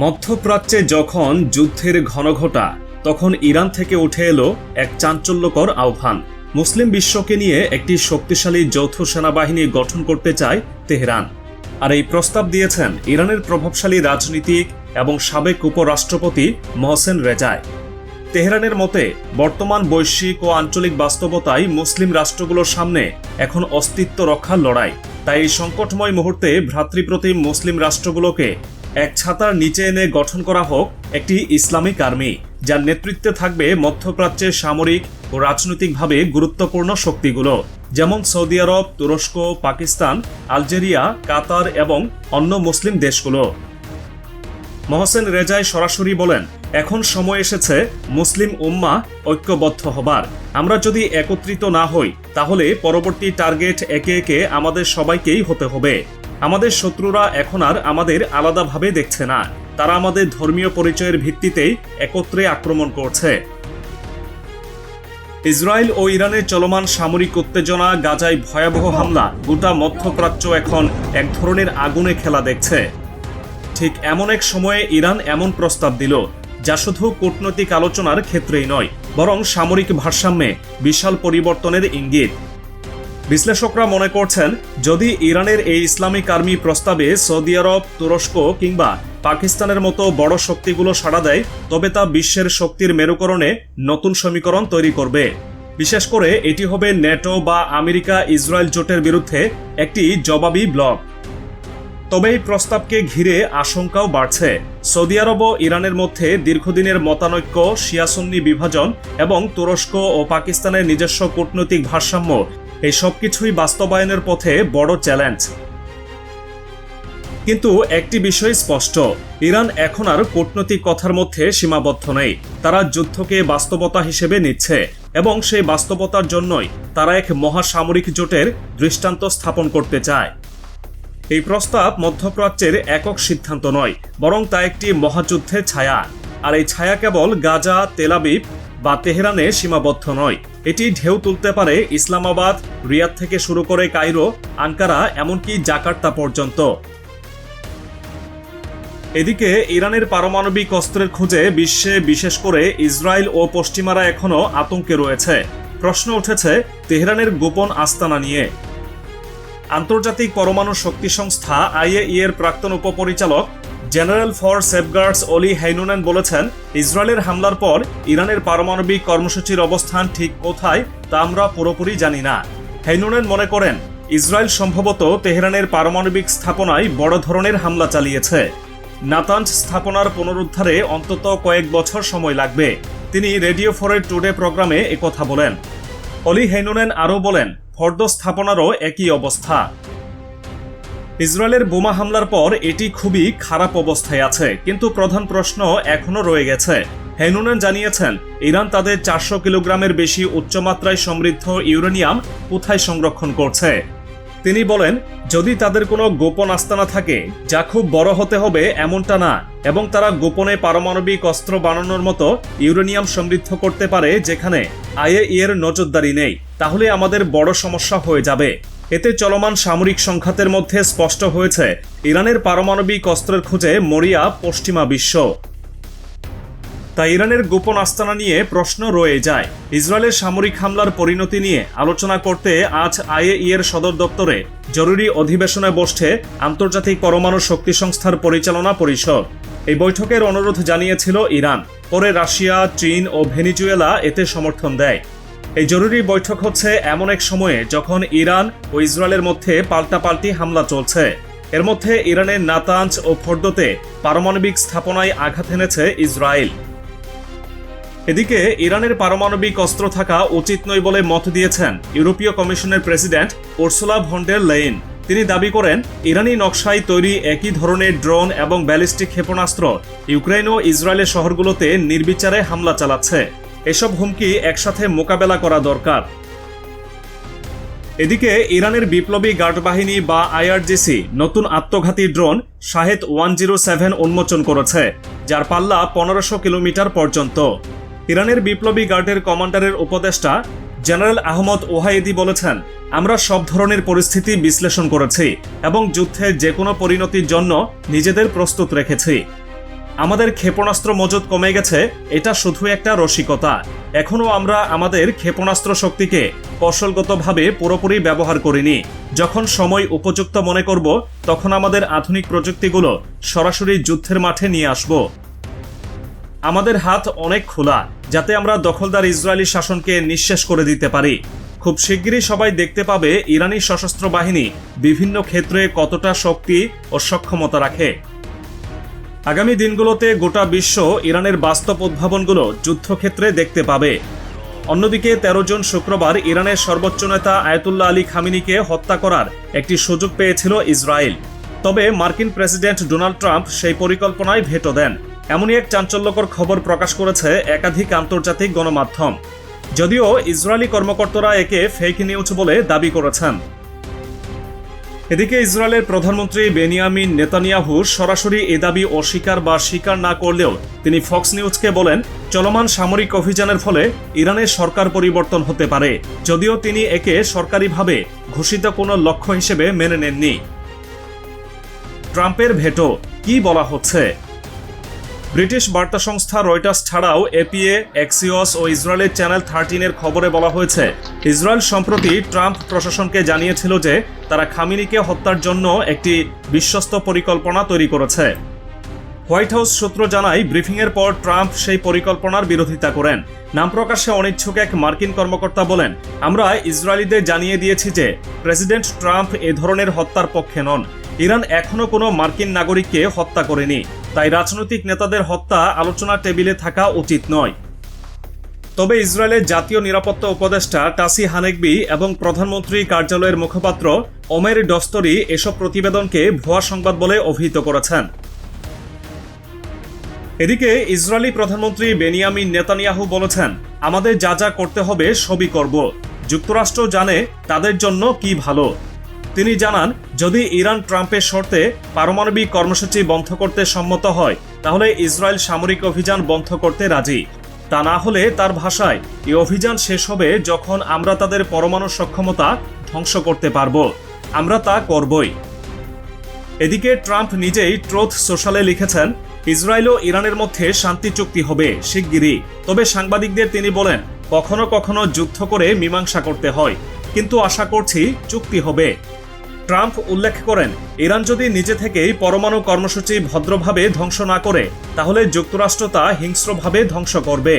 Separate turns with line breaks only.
মধ্যপ্রাচ্যে যখন যুদ্ধের ঘনঘটা তখন ইরান থেকে উঠে এলো এক চাঞ্চল্যকর আহ্বান মুসলিম বিশ্বকে নিয়ে একটি শক্তিশালী যৌথ সেনাবাহিনী গঠন করতে চায় তেহরান আর এই প্রস্তাব দিয়েছেন ইরানের প্রভাবশালী রাজনীতিক এবং সাবেক উপরাষ্ট্রপতি মহসেন রেজায় তেহরানের মতে বর্তমান বৈশ্বিক ও আঞ্চলিক বাস্তবতায় মুসলিম রাষ্ট্রগুলোর সামনে এখন অস্তিত্ব রক্ষার লড়াই তাই এই সংকটময় মুহূর্তে ভ্রাতৃপ্রতিম মুসলিম রাষ্ট্রগুলোকে এক ছাতার নিচে এনে গঠন করা হোক একটি ইসলামিক আর্মি যার নেতৃত্বে থাকবে মধ্যপ্রাচ্যে সামরিক ও রাজনৈতিকভাবে গুরুত্বপূর্ণ শক্তিগুলো যেমন সৌদি আরব তুরস্ক পাকিস্তান আলজেরিয়া কাতার এবং অন্য মুসলিম দেশগুলো মহসেন রেজাই সরাসরি বলেন এখন সময় এসেছে মুসলিম উম্মা ঐক্যবদ্ধ হবার আমরা যদি একত্রিত না হই তাহলে পরবর্তী টার্গেট একে একে আমাদের সবাইকেই হতে হবে আমাদের শত্রুরা এখন আর আমাদের আলাদাভাবে দেখছে না তারা আমাদের ধর্মীয় পরিচয়ের ভিত্তিতেই একত্রে আক্রমণ করছে ইসরায়েল ও ইরানের চলমান সামরিক উত্তেজনা গাজায় ভয়াবহ হামলা গোটা মধ্যপ্রাচ্য এখন এক ধরনের আগুনে খেলা দেখছে ঠিক এমন এক সময়ে ইরান এমন প্রস্তাব দিল যা শুধু কূটনৈতিক আলোচনার ক্ষেত্রেই নয় বরং সামরিক ভারসাম্যে বিশাল পরিবর্তনের ইঙ্গিত বিশ্লেষকরা মনে করছেন যদি ইরানের এই ইসলামিক আর্মি প্রস্তাবে সৌদি আরব তুরস্ক কিংবা পাকিস্তানের মতো বড় শক্তিগুলো সাড়া দেয় তবে তা বিশ্বের শক্তির মেরুকরণে নতুন সমীকরণ তৈরি করবে বিশেষ করে এটি হবে ন্যাটো বা আমেরিকা ইসরায়েল জোটের বিরুদ্ধে একটি জবাবি ব্লক তবে এই প্রস্তাবকে ঘিরে আশঙ্কাও বাড়ছে সৌদি আরব ও ইরানের মধ্যে দীর্ঘদিনের মতানৈক্য শিয়াসন্নি বিভাজন এবং তুরস্ক ও পাকিস্তানের নিজস্ব কূটনৈতিক ভারসাম্য এই সব কিছুই বাস্তবায়নের পথে বড় চ্যালেঞ্জ কিন্তু একটি বিষয় স্পষ্ট ইরান এখন আর কূটনৈতিক কথার মধ্যে সীমাবদ্ধ নেই তারা যুদ্ধকে বাস্তবতা হিসেবে নিচ্ছে এবং সেই বাস্তবতার জন্যই তারা এক মহাসামরিক জোটের দৃষ্টান্ত স্থাপন করতে চায় এই প্রস্তাব মধ্যপ্রাচ্যের একক সিদ্ধান্ত নয় বরং তা একটি মহাযুদ্ধের ছায়া আর এই ছায়া কেবল গাজা তেলাবিব বা তেহরানে সীমাবদ্ধ নয় এটি ঢেউ তুলতে পারে ইসলামাবাদ রিয়াদ থেকে শুরু করে কায়রো আঙ্কারা এমনকি জাকার্তা পর্যন্ত এদিকে ইরানের পারমাণবিক অস্ত্রের খোঁজে বিশ্বে বিশেষ করে ইসরায়েল ও পশ্চিমারা এখনও আতঙ্কে রয়েছে প্রশ্ন উঠেছে তেহরানের গোপন আস্তানা নিয়ে আন্তর্জাতিক পরমাণু শক্তি সংস্থা এর প্রাক্তন উপপরিচালক জেনারেল ফর সেফগার্ডস অলি হাইনুনান বলেছেন ইসরায়েলের হামলার পর ইরানের পারমাণবিক কর্মসূচির অবস্থান ঠিক কোথায় তা আমরা পুরোপুরি জানি না হাইনুনান মনে করেন ইসরায়েল সম্ভবত তেহরানের পারমাণবিক স্থাপনায় বড় ধরনের হামলা চালিয়েছে নাতাঞ্জ স্থাপনার পুনরুদ্ধারে অন্তত কয়েক বছর সময় লাগবে তিনি রেডিও ফোরের টুডে প্রোগ্রামে একথা বলেন অলি হেনুনেন আরও বলেন ফর্দ স্থাপনারও একই অবস্থা ইসরায়েলের বোমা হামলার পর এটি খুবই খারাপ অবস্থায় আছে কিন্তু প্রধান প্রশ্ন এখনও রয়ে গেছে হেনুনেন জানিয়েছেন ইরান তাদের চারশো কিলোগ্রামের বেশি উচ্চমাত্রায় সমৃদ্ধ ইউরেনিয়াম কোথায় সংরক্ষণ করছে তিনি বলেন যদি তাদের কোনো গোপন আস্তানা থাকে যা খুব বড় হতে হবে এমনটা না এবং তারা গোপনে পারমাণবিক অস্ত্র বানানোর মতো ইউরেনিয়াম সমৃদ্ধ করতে পারে যেখানে আইএ এর নজরদারি নেই তাহলে আমাদের বড় সমস্যা হয়ে যাবে এতে চলমান সামরিক সংঘাতের মধ্যে স্পষ্ট হয়েছে ইরানের পারমাণবিক অস্ত্রের খোঁজে মরিয়া পশ্চিমা বিশ্ব তাই ইরানের গোপন আস্তানা নিয়ে প্রশ্ন রয়ে যায় ইসরায়েলের সামরিক হামলার পরিণতি নিয়ে আলোচনা করতে আজ আইএইয়ের সদর দপ্তরে জরুরি অধিবেশনে বসছে আন্তর্জাতিক পরমাণু শক্তি সংস্থার পরিচালনা পরিষদ এই বৈঠকের অনুরোধ জানিয়েছিল ইরান পরে রাশিয়া চীন ও ভেনিজুয়েলা এতে সমর্থন দেয় এই জরুরি বৈঠক হচ্ছে এমন এক সময়ে যখন ইরান ও ইসরায়েলের মধ্যে পাল্টাপাল্টি হামলা চলছে এর মধ্যে ইরানের নাতাঞ্জ ও ফর্দতে পারমাণবিক স্থাপনায় আঘাত এনেছে ইসরায়েল এদিকে ইরানের পারমাণবিক অস্ত্র থাকা উচিত নয় বলে মত দিয়েছেন ইউরোপীয় কমিশনের প্রেসিডেন্ট ওরসোলা ভন্ডের লেইন তিনি দাবি করেন ইরানি নকশায় তৈরি একই ধরনের ড্রোন এবং ব্যালিস্টিক ক্ষেপণাস্ত্র ইউক্রেন ও ইসরায়েলের শহরগুলোতে নির্বিচারে হামলা চালাচ্ছে এসব হুমকি একসাথে মোকাবেলা করা দরকার এদিকে ইরানের বিপ্লবী গার্ড বাহিনী বা আইআরজিসি নতুন আত্মঘাতী drone Shahed one zero seven উন্মোচন করেছে যার পাল্লা পনেরোশো কিলোমিটার পর্যন্ত ইরানের বিপ্লবী গার্ডের কমান্ডারের উপদেষ্টা জেনারেল আহমদ ওহাইদি বলেছেন আমরা সব ধরনের পরিস্থিতি বিশ্লেষণ করেছি এবং যুদ্ধের যে কোনো পরিণতির জন্য নিজেদের প্রস্তুত রেখেছি আমাদের ক্ষেপণাস্ত্র মজুদ কমে গেছে এটা শুধু একটা রসিকতা এখনও আমরা আমাদের ক্ষেপণাস্ত্র শক্তিকে কৌশলগতভাবে পুরোপুরি ব্যবহার করিনি যখন সময় উপযুক্ত মনে করব তখন আমাদের আধুনিক প্রযুক্তিগুলো সরাসরি যুদ্ধের মাঠে নিয়ে আসব আমাদের হাত অনেক খোলা যাতে আমরা দখলদার ইসরায়েলি শাসনকে নিঃশেষ করে দিতে পারি খুব শিগগিরই সবাই দেখতে পাবে ইরানি সশস্ত্র বাহিনী বিভিন্ন ক্ষেত্রে কতটা শক্তি ও সক্ষমতা রাখে আগামী দিনগুলোতে গোটা বিশ্ব ইরানের বাস্তব উদ্ভাবনগুলো যুদ্ধক্ষেত্রে দেখতে পাবে অন্যদিকে ১৩ জন শুক্রবার ইরানের সর্বোচ্চ নেতা আয়তুল্লাহ আলী খামিনিকে হত্যা করার একটি সুযোগ পেয়েছিল ইসরায়েল তবে মার্কিন প্রেসিডেন্ট ডোনাল্ড ট্রাম্প সেই পরিকল্পনায় ভেটো দেন এমনই এক চাঞ্চল্যকর খবর প্রকাশ করেছে একাধিক আন্তর্জাতিক গণমাধ্যম যদিও ইসরায়েলি কর্মকর্তারা একে ফেক নিউজ বলে দাবি করেছেন এদিকে ইসরায়েলের প্রধানমন্ত্রী বেনিয়ামিন নেতানিয়াহু সরাসরি এ দাবি অস্বীকার বা স্বীকার না করলেও তিনি ফক্স নিউজকে বলেন চলমান সামরিক অভিযানের ফলে ইরানের সরকার পরিবর্তন হতে পারে যদিও তিনি একে সরকারিভাবে ঘোষিত কোনো লক্ষ্য হিসেবে মেনে নেননি ট্রাম্পের ভেটো কি বলা হচ্ছে ব্রিটিশ বার্তা সংস্থা রয়টার্স ছাড়াও এপিএ এক্সিওস ও ইসরায়েলের চ্যানেল থার্টিনের খবরে বলা হয়েছে ইসরায়েল সম্প্রতি ট্রাম্প প্রশাসনকে জানিয়েছিল যে তারা খামিনিকে হত্যার জন্য একটি বিশ্বস্ত পরিকল্পনা তৈরি করেছে হোয়াইট হাউস সূত্র জানায় ব্রিফিংয়ের পর ট্রাম্প সেই পরিকল্পনার বিরোধিতা করেন নাম প্রকাশে অনিচ্ছুক এক মার্কিন কর্মকর্তা বলেন আমরা ইসরায়েলিদের জানিয়ে দিয়েছি যে প্রেসিডেন্ট ট্রাম্প এ ধরনের হত্যার পক্ষে নন ইরান এখনও কোনো মার্কিন নাগরিককে হত্যা করেনি তাই রাজনৈতিক নেতাদের হত্যা আলোচনার টেবিলে থাকা উচিত নয় তবে ইসরায়েলের জাতীয় নিরাপত্তা উপদেষ্টা টাসি হানেকবি এবং প্রধানমন্ত্রী কার্যালয়ের মুখপাত্র ওমের ডস্তরি এসব প্রতিবেদনকে ভুয়া সংবাদ বলে অভিহিত করেছেন এদিকে ইসরায়েলি প্রধানমন্ত্রী বেনিয়ামিন নেতানিয়াহু বলেছেন আমাদের যা যা করতে হবে সবই করব যুক্তরাষ্ট্র জানে তাদের জন্য কি ভালো তিনি জানান যদি ইরান ট্রাম্পের শর্তে পারমাণবিক কর্মসূচি বন্ধ করতে সম্মত হয় তাহলে ইসরায়েল সামরিক অভিযান বন্ধ করতে রাজি তা না হলে তার ভাষায় এই অভিযান শেষ হবে যখন আমরা তাদের পরমাণু সক্ষমতা ধ্বংস করতে পারব আমরা তা করবই এদিকে ট্রাম্প নিজেই ট্রোথ সোশ্যালে লিখেছেন ইসরায়েল ও ইরানের মধ্যে শান্তি চুক্তি হবে শিগগিরই তবে সাংবাদিকদের তিনি বলেন কখনো কখনো যুদ্ধ করে মীমাংসা করতে হয় কিন্তু আশা করছি চুক্তি হবে ট্রাম্প উল্লেখ করেন ইরান যদি নিজে থেকেই পরমাণু কর্মসূচি ভদ্রভাবে ধ্বংস না করে তাহলে যুক্তরাষ্ট্র তা হিংস্রভাবে ধ্বংস করবে